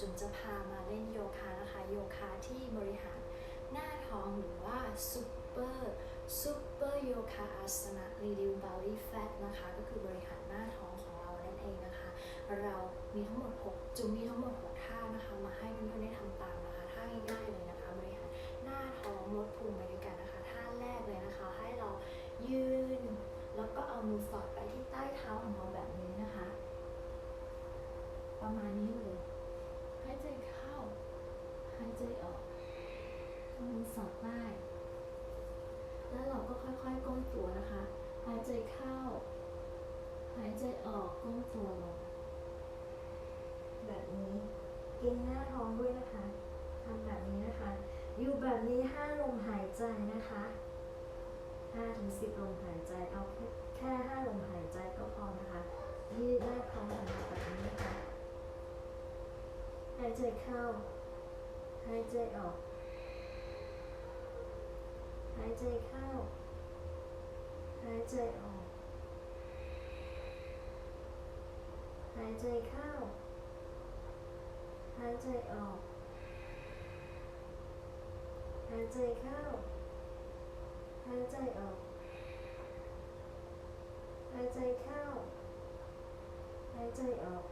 จุ๋มจะพามาเล่นโยคะนะคะโยคะที่บริหารหน้าท้องหรือว่าซูเปอร์ซูเปอร์โยคะอาสนะ reduce belly fat นะคะก็คือบริหารหน้าท้องของเรานั่นเองนะคะ เรามีทั้งหมด 6 จุ๋มมีทั้งหมด 6 ท่านะคะมาให้เพื่อนๆได้ทำตามนะคะท่าง่ายๆเลยนะคะบริหารหน้าท้องลดพุงไปด้วยกันนะคะท่าแรกเลยนะคะ ให้เรายืน แล้วก็เอามือสอดไปที่ใต้เท้าของเราแบบนี้นะคะ ประมาณนี้เลย หายใจเข้า หาย ใจออกเอามือสอดใต้แล้วเราก็ค่อยๆก้มตัวนะคะ หายใจเข้า หายใจออกก้มตัวลง แบบนี้เกรงหน้าท้องด้วยนะคะทำแบบนี้นะคะ อยู่แบบนี้ห้าลมหายใจนะคะห้าถึงสิบลมหายใจเอาแค่ห้าลมหายใจก็พอนะคะยืดหน้าท้องของเราแบบนี้นะคะหายใจเข้าายใจออก หายใจเข้า หายใจออก หายใจเข้า หายใจออก หายใจเข้า หายใจออก หายใจเข้า หายใจออก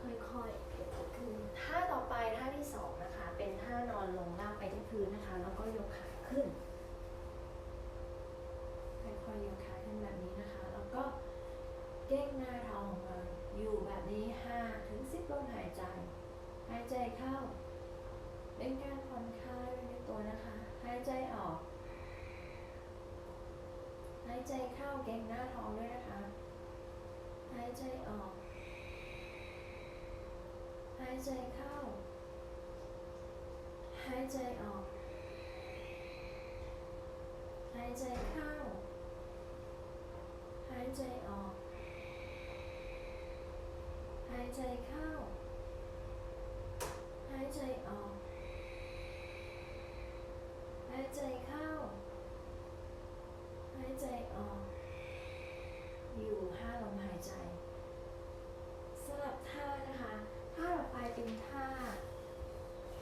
ค่อยๆยกขึ้นท่าต่อไปท่าที่สองนะคะ เป็นท่านอนลงลากไปที่พื้นนะคะ แล้วก็ยกขาขึ้น ค่อยๆยกขาขึ้นแบบนี้นะคะ แล้วก็เก้งหน้าท้องของเราอยู่แบบนี้5ถึง10ลมหายใจ หายใจเข้า เป็นการผ่อนคลายไปในตัวนะคะ หายใจออก หาย ใจเข้าเก่งหน้าท้องด้วยนะคะ หายใจออก หายใจเข้า หายใจออก หายใจเข้า หายใจออก หายใจเข้า หายใจออก หายใจเข้า หายใจออก อยู่ห้าลมหายใจ สลับท่านะคะ ท่าต่อไปเป็นท่า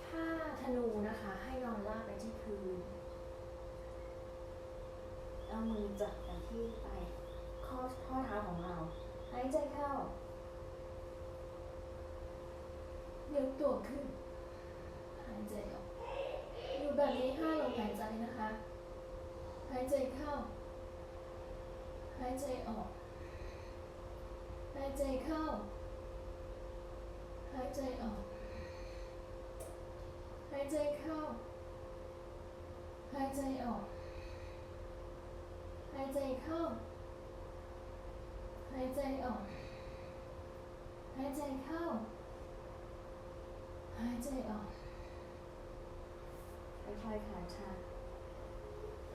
ท่าธนูนะคะ ให้นอนลาบ ไปที่พื้นเอามือจับกันที่ไปข้อข้อเท้าของเรา หายใจเข้ายกตัวขึ้น หายใจออก อยู่แบบนี้ห้าลมหายใจนะคะ หายใจเข้า หายใจออก หายใจเข้า หายใจออก หายใจเข้า หายใจออก หายใจเข้า หายใจออก หายใจเข้า หายใจออกค่อยๆขาชา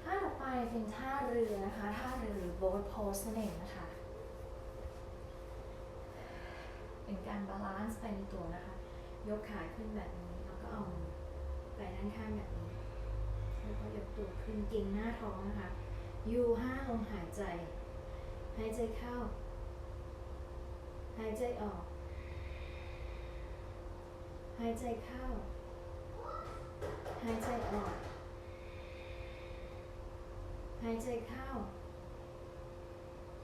ท่าต่อไปเป็นท่าเรือนะคะ ท่าเรือโบ๊ทโพสนั่นเองนะคะ เป็นการบาลานซ์ไปในตัวนะคะ ยกขาขึ้นแบบนี้ แล้วก็เอามือไปด้านข้างแบบนี้ แล้วก็ยกตัวขึ้นเก่งหน้าท้องนะคะยูห้าลมหายใจ หายใจเข้า หายใจออก หายใจเข้า หายใจออก หายใจเข้า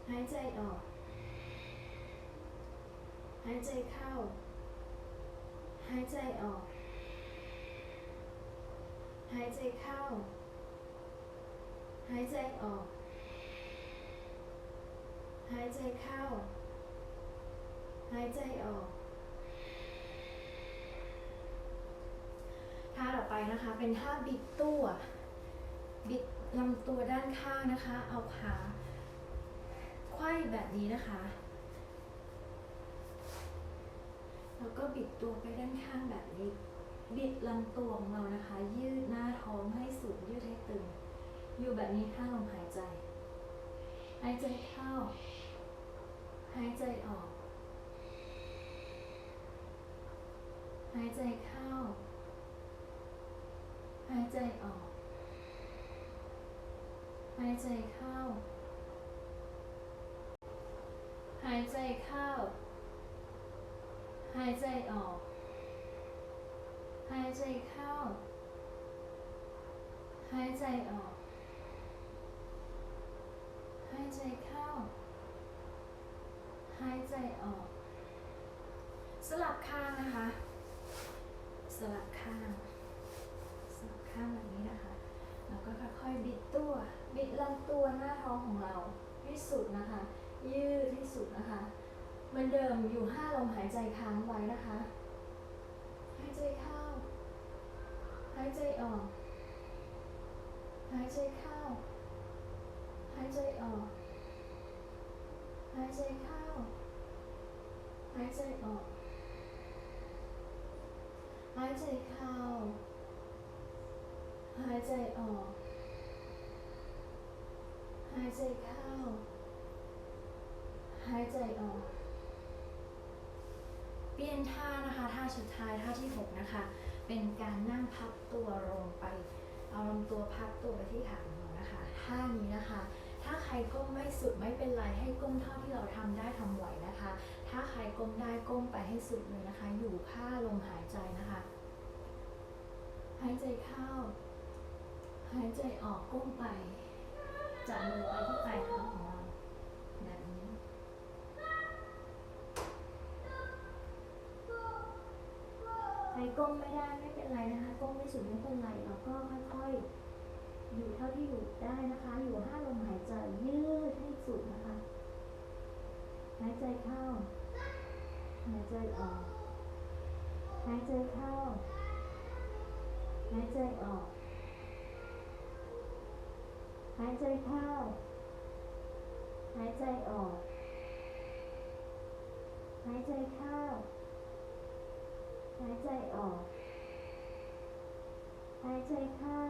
หายใจออก หายใจเข้า หายใจออก หายใจเข้า หายใจออก หายใจเข้า หายใจออกท่าต่อไปนะคะ เป็นท่าบิดตัวบิดลำตัวด้านข้างนะคะ เอาขาไขว้แบบนี้นะคะ แล้วก็บิดตัวไปด้านข้างแบบนี้ บิดลำตัวของเรานะคะ ยืดหน้าท้องให้สุดยืดให้ตึง อยู่แบบนี้ห้าลมหายใจ หายใจเข้า หายใจออก หายใจเข้า หายใจออก หายใจเข้า หายใจเข้า หายใจออก หายใจเข้า หายใจออก หายใจเข้า หายใจออก สลับข้างนะคะ สลับข้าง สลับข้างแบบนี้นะคะ แล้วก็ค่อยๆบิดตัว บิดลำตัวหน้าท้องของเราที่สุดนะคะ ยืดที่สุดนะคะเหมือนเดิมอยู่ห้าลมหายใจค้างไว้นะคะ หายใจเข้า หายใจออก หายใจเข้า หายใจออก หายใจเข้า หายใจออก หายใจเข้า หายใจออก หายใจเข้า หายใจออก เปลี่ยนท่านะคะ ท่าสุดท้ายท่าที่ 6 นะคะ เป็นการนั่งพับตัวลงไป เอาลำตัวพับตัวไปที่ขาของเรานะคะท่านี้นะคะ ถ้าใครก้มไม่สุดไม่เป็นไรให้ก้มเท่าที่เราทำได้ทำไหวนะคะ ถ้าใครก้มได้ก้มไปให้สุดเลยนะคะ อยู่ค่าลมหายใจนะคะ หายใจเข้า หายใจออกก้มไปจับมือไปที่ปลายเท้าของเรา ใครก้มไม่ได้ไม่เป็นไรนะคะ ก้มไม่สุดไม่เป็นไรเราก็ค่อยๆ อยู่เท่าที่อยู่ได้นะคะ อยู่ห้าลมหายใจยืดให้สุดนะคะ หายใจเข้า หายใจออก หายใจเข้า หายใจออก หายใจเข้า หายใจออก หายใจเข้าายใจออก หายใจเข้า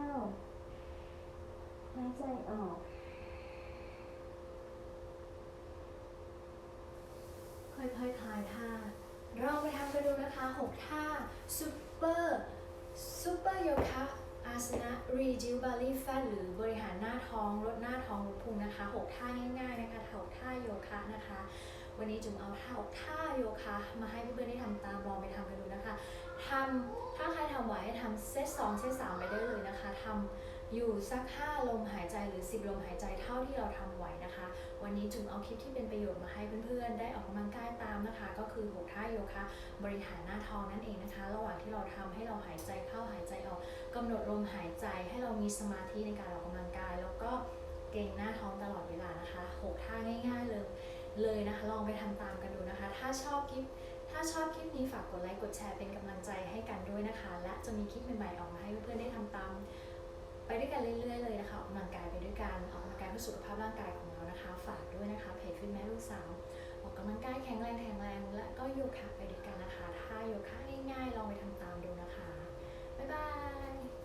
หายใจออก ค่อยๆคลายท่า เราไปทำกันดูนะคะ 6 ท่าซูเปอร์ซูเปอร์โยคะอาสนะ reduce belly fat หรือบริหารหน้าท้อง ลดหน้าท้องลดพุงนะคะ 6 ท่าง่ายๆนะคะ6ท่าโยคะนะคะ วันนี้จุ๋มเอาท่าท่าโยคะมาให้เพื่อนๆได้ทำตามลองไปทำกันดูนะคะทำถ้าใครทำไหวให้ทำเซต2เซต3ไปได้เลยนะคะทำอยู่สัก5ลมหายใจหรือ 10 ลมหายใจเท่าที่เราทำไหวนะคะ วันนี้จุ๋มเอาคลิปที่เป็นประโยชน์มาให้เพื่อนๆ ได้ออกกำลังกายตามนะคะ ก็คือ6ท่าโยคะบริหารหน้าท้องนั่นเองนะคะ ระหว่างที่เราทำให้เราหายใจเข้าหายใจออกกำหนดลมหายใจให้เรามีสมาธิในการออกกำลังกาย แล้วก็เกรงหน้าท้องตลอดเวลานะคะ6ท่าง่าย ๆเลย เลยนะคะลองไปทำตามกันดูนะคะ ถ้าชอบคลิปถ้าชอบคลิปนี้ฝากกดไลค์กดแชร์เป็นกำลังใจให้กันด้วยนะคะ และจะมีคลิปใหม่ๆออกมาให้เพื่อนๆได้ทำตาม ไปด้วยกันเรื่อยๆเลยนะคะออกกำลังกายไปด้วยกันออกกำลังกายเพื่อสุขภาพร่างกายของเรานะคะ ฝากด้วยนะคะเพจฟิตแม่ลูกสาวออกกำลังกายแข็งแรงแข็งแรงและก็โยคะไปด้วยกันนะคะ ถ้าโยคะง่ายๆลองไปทำตามดูนะคะบ๊ายบาย